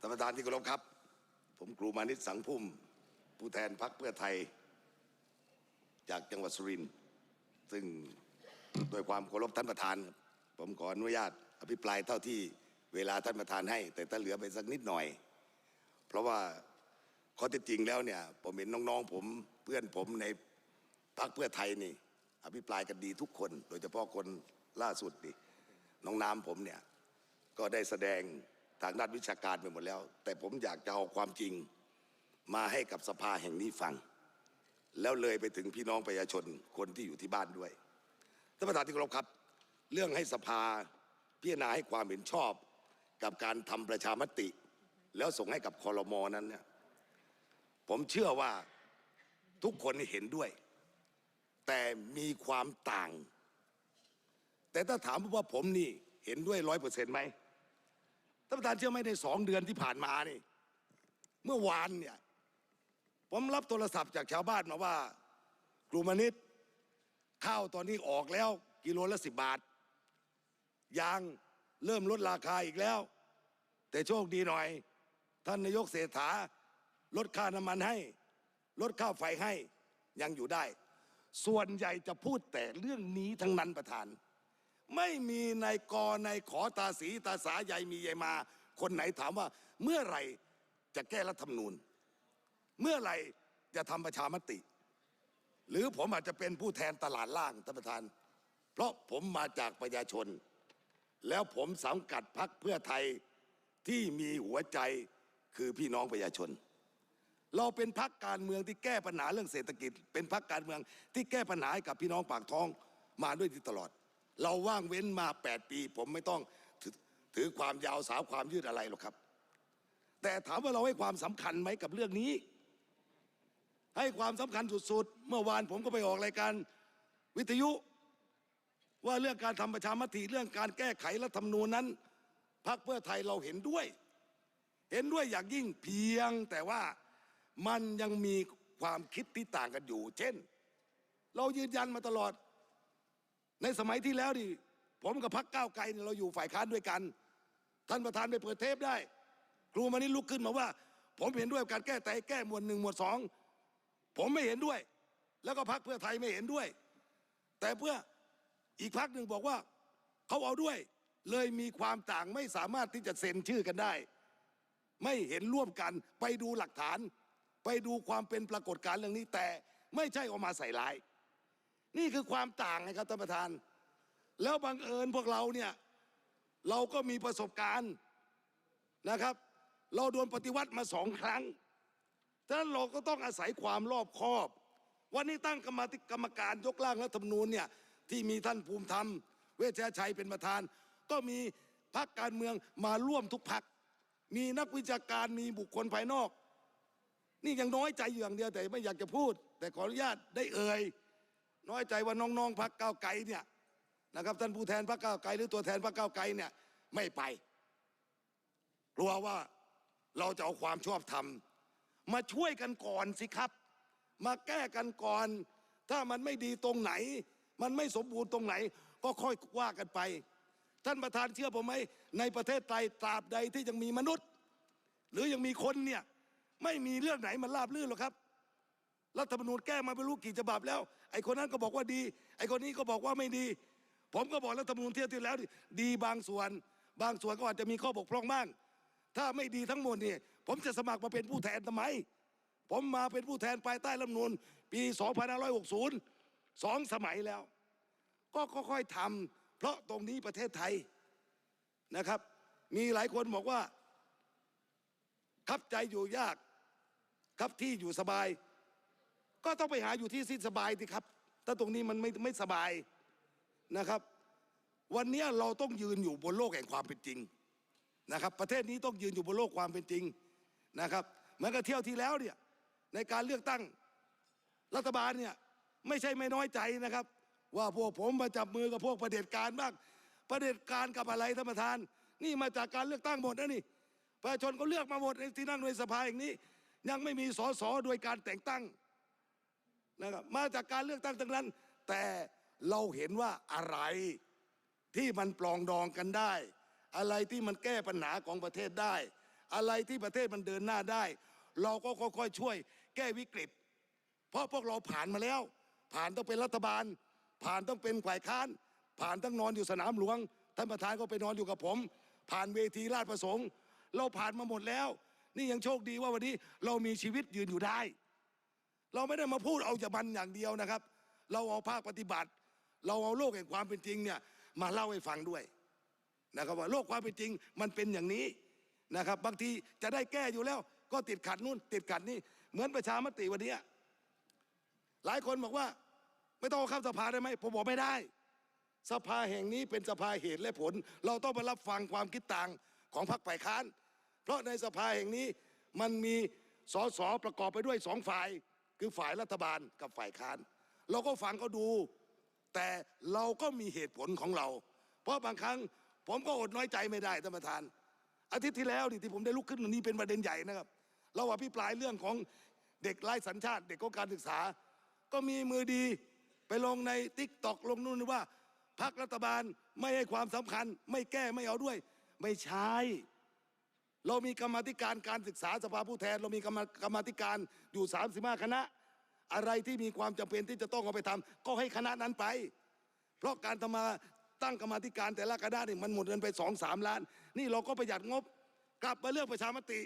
ท่านประธานที่เคารพครับ ผมครูมานิตสังพุ่ม ผู้แทนพรรคเพื่อไทย จากจังหวัดสุรินทร์ซึ่งด้วยความเคารพท่านประธาน ผมขออนุญาตอภิปรายเท่าที่เวลาท่านประธานให้ แต่ถ้าเหลือไปสักนิดหน่อย เพราะว่าข้อเท็จจริงแล้วเนี่ย ผมเห็นน้องๆผมเพื่อนผมในพรรคเพื่อไทยนี่ อภิปรายกันดีทุกคน โดยเฉพาะคนล่าสุดนี่น้องน้ำผมเนี่ยก็ได้แสดง ทางด้านวิชาการไปหมดแล้ว แต่ผมอยากจะเอาความจริงมาให้กับสภาแห่งนี้ฟัง แล้วเลยไปถึงพี่น้องประชาชนคนที่อยู่ที่บ้านด้วยท่านประธานที่เคารพครับ เรื่องให้สภาพิจารณาให้ความเห็นชอบ กับการทำประชามติ แล้วส่งให้กับคอรมอนั้นเนี่ยผมเชื่อว่าทุกคนเห็นด้วย แต่มีความต่าง แต่ถ้าถามว่าผมนี่เห็นด้วยร้อยเปอร์เซ็นต์ไหม ท่านประธานเชื่อไหมในสองเดือนที่ผ่านมานี่เมื่อวานเนี่ยผมรับโทรศัพท์จากชาวบ้านมาว่ากลุ่มนิตข้าวตอนนี้ออกแล้ว กิโลละสิบบาท ยางเริ่มลดราคาอีกแล้ว แต่โชคดีหน่อย ท่านนายกเศรษฐาลดค่าน้ำมันให้ ลดค่าไฟให้ยังอยู่ได้ ส่วนใหญ่จะพูดแต่เรื่องนี้ทั้งนั้นประธาน ไม่มีนายกนายขอตาสีตาสาใหญ่มีใหญ่มา คนไหนถามว่า เมื่อไหร่จะแก้รัฐธรรมนูญ เมื่อไหร่จะทำประชามติ หรือผมอาจจะเป็นผู้แทนตลาดล่างท่านประธาน เพราะผมมาจากประชาชน แล้วผมสังกัดพรรคเพื่อไทยที่มีหัวใจคือพี่น้องประชาชน เราเป็นพรรคการเมืองที่แก้ปัญหาเรื่องเศรษฐกิจ เป็นพรรคการเมืองที่แก้ปัญหาให้กับพี่น้องปากท้องมาด้วยที่ตลอด เราว่างเว้นมา 8 ปี ผมไม่ต้องถ,ถือความยาวสาวความยืดอะไรหรอกครับ แต่ถามว่าเราให้ความสำคัญไหมกับเรื่องนี้ ให้ความสำคัญสุดๆ เมื่อวานผมก็ไปออกรายการวิทยุ ว่าเรื่องการทำประชามติเรื่องการแก้ไขรัฐธรรมนูญนั้นพรรคเพื่อไทยเราเห็นด้วย เห็นด้วยอย่างยิ่งเพียงแต่ว่ามันยังมีความคิดที่ต่างกันอยู่ เช่น เรายืนยันมาตลอด ในสมัยที่แล้วดิผมกับพรรคก้าวไกลเนี่ยเราอยู่ฝ่ายค้านด้วยกัน ท่านประธานไปเปิดเทปได้ ครูมานี่ลุกขึ้นมาว่า ผมเห็นด้วยการแก้แต่แก้หมวดหนึ่งหมวดสองผมไม่เห็นด้วย แล้วก็พรรคเพื่อไทยไม่เห็นด้วย แต่เพื่ออีกพรรคหนึ่งบอกว่าเขาเอาด้วย เลยมีความต่างไม่สามารถที่จะเซ็นชื่อกันได้ ไม่เห็นร่วมกันไปดูหลักฐาน ไปดูความเป็นปรากฏการณ์เรื่องนี้แต่ไม่ใช่ออกมาใส่ร้าย นี่คือความต่างนะครับท่านประธาน แล้วบังเอิญพวกเราเนี่ยเราก็มีประสบการณ์นะครับ เราโดนปฏิวัติมาสองครั้งฉะนั้นเราก็ต้องอาศัยความรอบคอบ วันนี้ตั้งกรรมกรรมการยกร่างรัฐธรรมนูญเนี่ยที่มีท่านภูมิธรรม เวชชัยเป็นประธาน ก็มีพรรคการเมืองมาร่วมทุกพรรคมีนักวิชาการมีบุคคลภายนอก นี่ยังน้อยใจอยู่อย่างเดียวแต่ไม่อยากจะพูด แต่ขออนุญาตได้เอ่ย น้อยใจว่าน้องๆพรรคก้าวไกลเนี่ยนะครับท่านผู้แทนพรรคก้าวไกลหรือตัวแทนพรรคก้าวไกลเนี่ยไม่ไปกลัวว่าเราจะเอาความชอบธรรมมาช่วยกันก่อนสิครับ มาแก้กันก่อน ถ้ามันไม่ดีตรงไหน มันไม่สมบูรณ์ตรงไหน ก็ค่อยว่ากันไป ท่านประธานเชื่อผมไหมในประเทศไทยตราบใดที่ยังมีมนุษย์ หรือยังมีคนเนี่ยไม่มีเรื่องไหนมันราบรื่นหรอกครับ รัฐธรรมนูญแก้มาไม่รู้กี่ฉบับแล้ว ไอ้คนนั้นก็บอกว่าดี ไอ้คนนี้ก็บอกว่าไม่ดี ผมก็บอกรัฐธรรมนูญเที่ยวที่แล้ว ดีบางส่วน บางส่วนก็อาจจะมีข้อบกพร่องบ้าง ถ้าไม่ดีทั้งหมดเนี่ยผมจะสมัครมาเป็นผู้แทนทำไม ผมมาเป็นผู้แทนภายใต้รัฐธรรมนูญปี2560สองสมัยแล้ว ก็ค่อยๆทำเพราะตรงนี้ประเทศไทยนะครับ มีหลายคนบอกว่า คับใจอยู่ยาก ครับที่อยู่สบาย ก็ต้องไปหาอยู่ที่สิ้นสบายสิครับ ถ้าตรงนี้มันไม่ไม่สบายนะครับ วันนี้เราต้องยืนอยู่บนโลกแห่งความเป็นจริงนะครับ ประเทศนี้ต้องยืนอยู่บนโลกความเป็นจริงนะครับเหมือนกับเที่ยวที่แล้วเนี่ยในการเลือกตั้งรัฐบาลเนี่ยไม่ใช่ไม่น้อยใจนะครับ ว่าพวกผมมาจับมือกับพวกประเด็จการบ้างประเด็จการกับอะไรท่านประธาน นี่มาจากการเลือกตั้งหมดนะนี่ประชาชนก็เลือกมาหมดในที่นั่งในสภาอย่างนี้ ยังไม่มีสสโดยการแต่งตั้ง นะครับมาจากการเลือกตั้งทั้งนั้น แต่เราเห็นว่าอะไรที่มันปลองดองกันได้ อะไรที่มันแก้ปัญหาของประเทศได้ อะไรที่ประเทศมันเดินหน้าได้ เราก็ค่อยๆช่วย แก้วิกฤต เพราะพวกเราผ่านมาแล้ว ผ่านต้องเป็นรัฐบาล ผ่านต้องเป็นฝ่ายค้าน ผ่านต้องนอนอยู่สนามหลวงท่านประธานก็ไปนอนอยู่กับผม ผ่านเวทีราชประสงค์ เราผ่านมาหมดแล้ว นี่ยังโชคดีว่าวันนี้เรามีชีวิตยืนอยู่ได้ เราไม่ได้มาพูดเอาจะบันอย่างเดียวนะครับ เราเอาภาคปฏิบัติ เราเอาโลกแห่งความเป็นจริงเนี่ยมาเล่าให้ฟังด้วยนะครับว่าโลกความเป็นจริงมันเป็นอย่างนี้นะครับ บางทีจะได้แก้อยู่แล้ว ก็ติดขัดนู่นติดขัดนี่เหมือนประชามติวันเนี้ยหลายคนบอกว่า ไม่ต้องเข้าสภาได้ไหมผมบอกไม่ได้ สภาแห่งนี้เป็นสภาเหตุและผล เราต้องไปรับฟังความคิดต่างของพรรคฝ่ายค้าน เพราะในสภาแห่งนี้มันมีสสประกอบไปด้วยสองฝ่าย คือฝ่ายรัฐบาลกับฝ่ายค้าน เราก็ฟังเขาดู แต่เราก็มีเหตุผลของเรา เพราะบางครั้งผมก็อดน้อยใจไม่ได้ท่านประธาน อาทิตย์ที่แล้วนี่ที่ผมได้ลุกขึ้นวันนี้เป็นประเด็นใหญ่นะครับ เราอภิปรายเรื่องของเด็กไร้สัญชาติ เด็กก็การศึกษา ก็มีมือดีไปลงในติ๊กตอกลงนู่นว่าพรรครัฐบาลไม่ให้ความสำคัญ ไม่แก้ไม่เอาด้วย ไม่ใช่ เรามีกรรมธิการการศึกษาสภาผู้แทน เรามีกรรมกรรมธิการอยู่35คณะ อะไรที่มีความจำเป็นที่จะต้องเอาไปทำก็ให้คณะนั้นไป เพราะการทำมาตั้งกรรมธิการแต่ละคณะนี่มันหมดเงินไปสองสามล้าน นี่เราก็ประหยัดงบ กลับมาเลือกประชามติ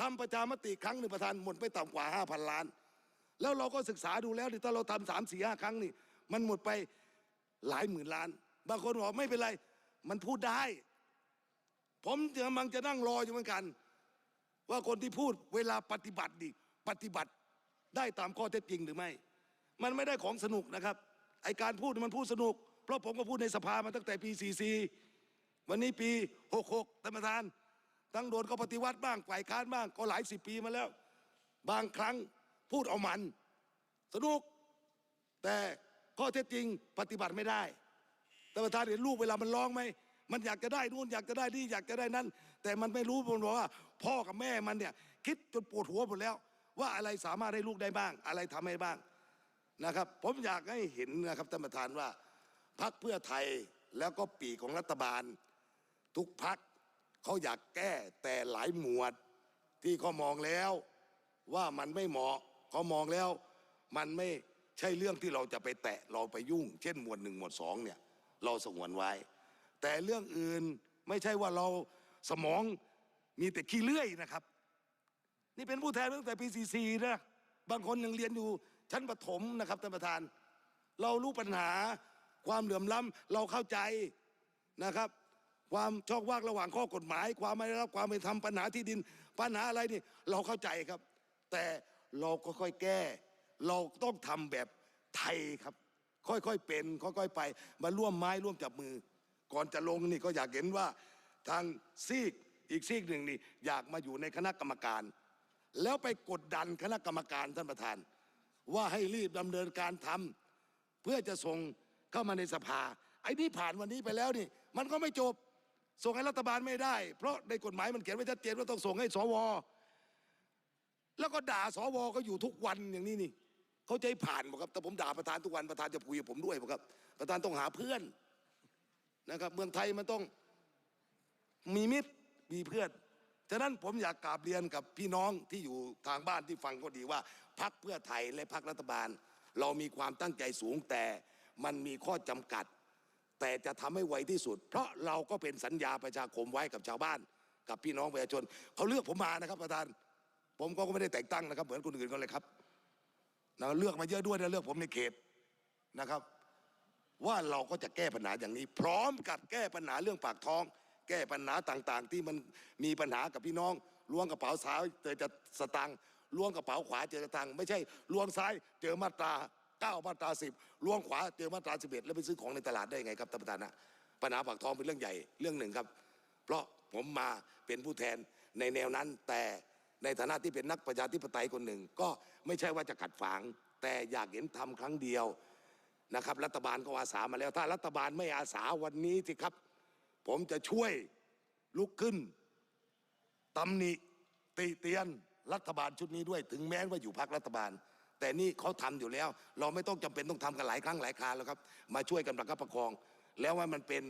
ทำประชามติครั้งหนึ่งประธานหมดไปต่ำกว่าห้าพันล้าน แล้วเราก็ศึกษาดูแล้วนี่ถ้าเราทำสามสี่ห้าครั้งนี่ มันหมดไปหลายหมื่นล้าน บางคนบอกไม่เป็นไร มันพูดได้ ผมกำลังจะนั่งรออยู่เหมือนกัน ว่าคนที่พูดเวลาปฏิบัติดิปฏิบัติได้ตามข้อเท็จจริงหรือไม่ มันไม่ได้ของสนุกนะครับไอการพูดมันพูดสนุก เพราะผมก็พูดในสภามาตั้งแต่ปี 44 วันนี้ปี 66ท่านประธาน ทั้งโดนก็ปฏิวัติบ้างฝ่ายค้านบ้างก็หลายสิบปีมาแล้ว บางครั้งพูดเอามัน สนุก แต่ข้อเท็จจริงปฏิบัติไม่ได้ท่านประธานเห็นลูกเวลามันร้องไหม มันอยากจะได้นู่นอยากจะได้นี่อยากจะได้นั่นแต่มันไม่รู้มันบอกว่า พ่อกับแม่มันเนี่ย คิดจนปวดหัวหมดแล้ว ว่าอะไรสามารถให้ลูกได้บ้าง อะไรทำให้บ้างนะครับ ผมอยากให้เห็นนะครับท่านประธานว่าพักเพื่อไทยแล้วก็ปีของรัฐบาล ทุกพักเขาอยากแก้แต่หลายหมวดที่เขามองแล้วว่ามันไม่เหมาะเขามองแล้ว มันไม่ใช่เรื่องที่เราจะไปแตะเราไปยุ่ง เช่นหมวดหนึ่งหมวดสองเนี่ย เราสงวนไว้ แต่เรื่องอื่นไม่ใช่ว่าเราสมองมีแต่ขี้เลื่อยนะครับ นี่เป็นผู้แทนตั้งแต่ปี44นะบางคนยังเรียนอยู่ชั้นประถมนะครับท่านประธาน เรารู้ปัญหาความเหลื่อมล้ำเราเข้าใจนะครับ ความช่องว่างระหว่างข้อกฎหมาย ความไม่ได้รับความเป็นธรรมปัญหาที่ดินปัญหาอะไรนี่เราเข้าใจครับ แต่เราก็ค่อยแก้ เราต้องทำแบบไทยครับ ค่อยๆเป็น ค่อยๆไป มาร่วมไม้ร่วมจับมือ ก่อนจะลงนี่ก็อยากเห็นว่าทางซีกอีกซีกหนึ่งนี่อยากมาอยู่ในคณะกรรมการ แล้วไปกดดันคณะกรรมการท่านประธาน ว่าให้รีบดำเนินการทำเพื่อจะส่งเข้ามาในสภา ไอ้นี่ผ่านวันนี้ไปแล้วนี่ มันก็ไม่จบ ส่งให้รัฐบาลไม่ได้ เพราะในกฎหมายมันเขียนไว้ชัดเจนว่าต้องส่งให้สวแล้วก็ด่าสวก็อยู่ทุกวันอย่างนี้นี่เขาใจผ่านบอกครับแต่ผมด่าประธานทุกวันประธานจะคุยกับผมด้วยบอกครับ ประธานต้องหาเพื่อน นะครับ เมืองไทยมันต้องมีมิตรมีเพื่อนฉะนั้นผมอยากกราบเรียนกับพี่น้องที่อยู่ทางบ้านที่ฟังก็ดีว่าพักเพื่อไทยและพักรัฐบาล เรามีความตั้งใจสูงแต่มันมีข้อจำกัด แต่จะทำให้ไวที่สุด เพราะเราก็เป็นสัญญาประชาคมไว้กับชาวบ้าน กับพี่น้องประชาชนเขาเลือกผมมานะครับประธาน ผมก็ไม่ได้แต่งตั้งนะครับ เหมือนคนอื่นเขาเลยครับนะเลือกมาเยอะด้วยนะเลือกผมในเขตนะครับ ว่าเราก็จะแก้ปัญหาอย่างนี้ พร้อมกับแก้ปัญหาเรื่องปากท้อง แก้ปัญหาต่างๆ ที่มันมีปัญหากับพี่น้องล้วงกระเป๋าซ้ายเจอจะสตังค์ล้วงกระเป๋าขวาเจอสตังค์ไม่ใช่ล้วงซ้ายเจอมาตราเก้ามาตราสิบล้วงขวาเจอมาตราสิบเอ็ดแล้วไปซื้อของในตลาดได้ไงครับท่านประธานนะปัญหาปากท้องเป็นเรื่องใหญ่เรื่องหนึ่งครับ เพราะผมมาเป็นผู้แทนในแนวนั้น แต่ในฐานะที่เป็นนักประชาธิปไตยคนหนึ่ง ก็ไม่ใช่ว่าจะขัดฝางแต่อยากเห็นทำครั้งเดียว นะครับ รัฐบาลก็อาสามาแล้ว ถ้ารัฐบาลไม่อาสาวันนี้สิครับ ผมจะช่วยลุกขึ้นตำหนิติเตียนรัฐบาลชุดนี้ด้วย ถึงแม้ว่าอยู่พักรัฐบาล แต่นี่เขาทำอยู่แล้ว เราไม่ต้องจำเป็นต้องทำกันหลายครั้งหลายคราแล้วครับ มาช่วยกันประคับประคอง แล้วว่ามันเป็น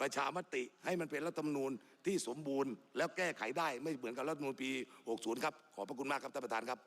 ประชามติให้มันเป็นรัฐธรรมนูญที่สมบูรณ์ แล้วแก้ไขได้ไม่เหมือนกับรัฐธรรมนูญปี 60 ครับ ขอบพระคุณมากครับท่านประธานครับ